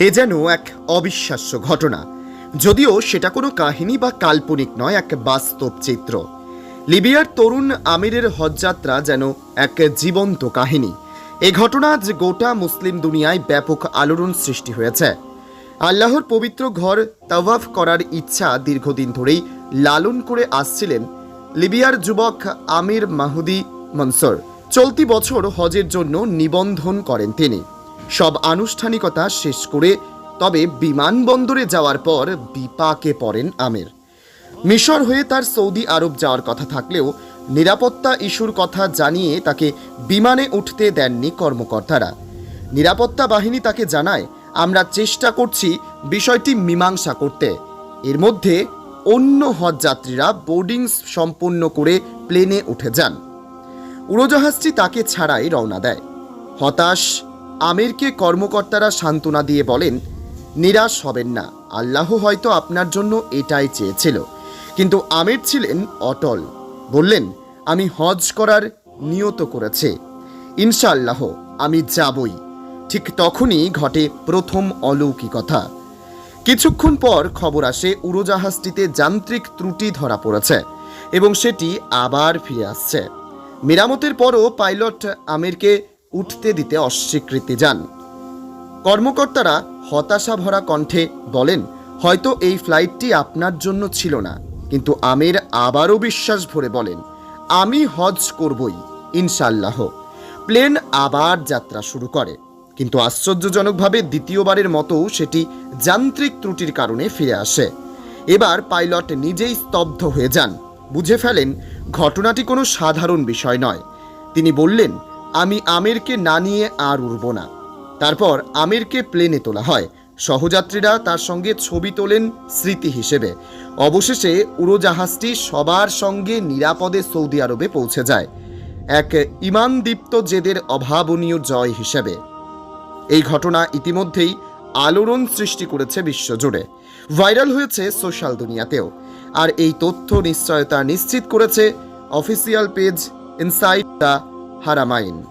এ যেন এক অবিশ্বাস্য ঘটনা। যদিও সেটা কোনো কাহিনী বা কাল্পনিক নয়, এক বাস্তব চিত্র। লিবিয়ার তরুণ আমিরের হজযাত্রা যেন এক জীবন্ত কাহিনী। এ ঘটনা আজ গোটা মুসলিম দুনিয়ায় ব্যাপক আলোড়ন সৃষ্টি হয়েছে। আল্লাহর পবিত্র ঘর তাওয়াফ করার ইচ্ছা দীর্ঘদিন ধরেই লালন করে আসছিলেন লিবিয়ার যুবক আমির মাহুদি মনসর। চলতি বছর হজের জন্য নিবন্ধন করেন তিনি। সব আনুষ্ঠানিকতা শেষ করে তবে বিমানবন্দরে যাওয়ার পর বিপাকে পড়েন আমের। মিশর হয়ে তার সৌদি আরব যাওয়ার কথা থাকলেও নিরাপত্তা ইস্যুর কথা জানিয়ে তাকে বিমানে উঠতে দেননি কর্মকর্তারা। নিরাপত্তা বাহিনী তাকে জানায়, আমরা চেষ্টা করছি বিষয়টি মীমাংসা করতে। এর মধ্যে অন্য হজযাত্রীরা বোর্ডিং সম্পূর্ণ করে প্লেনে উঠে যান। উড়োজাহাজটি তাকে ছাড়াই রওনা দেয়। হতাশ আমিরকে কর্মকর্তারা সান্ত্বনা দিয়ে বলেন, নিরাশ হবেন না। আল্লাহ হয়তো আপনার জন্য এটাই চেয়েছিল। কিন্তু আমির ছিলেন অটল। বললেন, আমি হজ করার নিয়ত করেছে। ইনশাআল্লাহ, আমি যাবই। ঠিক তখনই ঘটে প্রথম অলৌকিকতা। কিছুক্ষণ পর খবর আসে উড়োজাহাজটিতে যান্ত্রিক ত্রুটি ধরা পড়েছে এবং সেটি আবার ফিরে আসছে। মেরামতের পরও পাইলট আমিরকে উঠতে দিতে অস্বীকৃতি যান কর্মকর্তারা হতাশা ভরা কণ্ঠে বলেন, হয়তো এই ফ্লাইটটি আপনার জন্য ছিল না। কিন্তু আমির আবারও বিশ্বাস ভরে বলেন, আমি হজ করবই ইনশাল্লাহ প্লেন আবার যাত্রা শুরু করে। কিন্তু আশ্চর্যজনকভাবে দ্বিতীয়বারের মতো সেটি যান্ত্রিক ত্রুটির কারণে ফিরে আসে। এবার পাইলট নিজেই স্তব্ধ হয়ে যান। বুঝে ফেলেন, ঘটনাটি কোনো সাধারণ বিষয় নয়। তিনি বললেন আমি আমিরকে না নিয়ে আর উড়ব না। তারপর আমিরকে প্লেনে তোলা হয়। সহযাত্রীরা তার সঙ্গে ছবি তোলেন স্মৃতি হিসেবে। অবশেষে উড়োজাহাজটি সবার সঙ্গে নিরাপদে সৌদি আরবে পৌঁছে যায়। এক ইমানদীপ্ত জেদের অভাবনীয় জয় হিসেবে। এই ঘটনা ইতিমধ্যেই আলোড়ন সৃষ্টি করেছে বিশ্বজুড়ে। ভাইরাল হয়েছে সোশ্যাল দুনিয়াতেও। আর এই তথ্য নিশ্চয়তা নিশ্চিত করেছে অফিসিয়াল পেজ ইনসাইড দ্য 하라마인.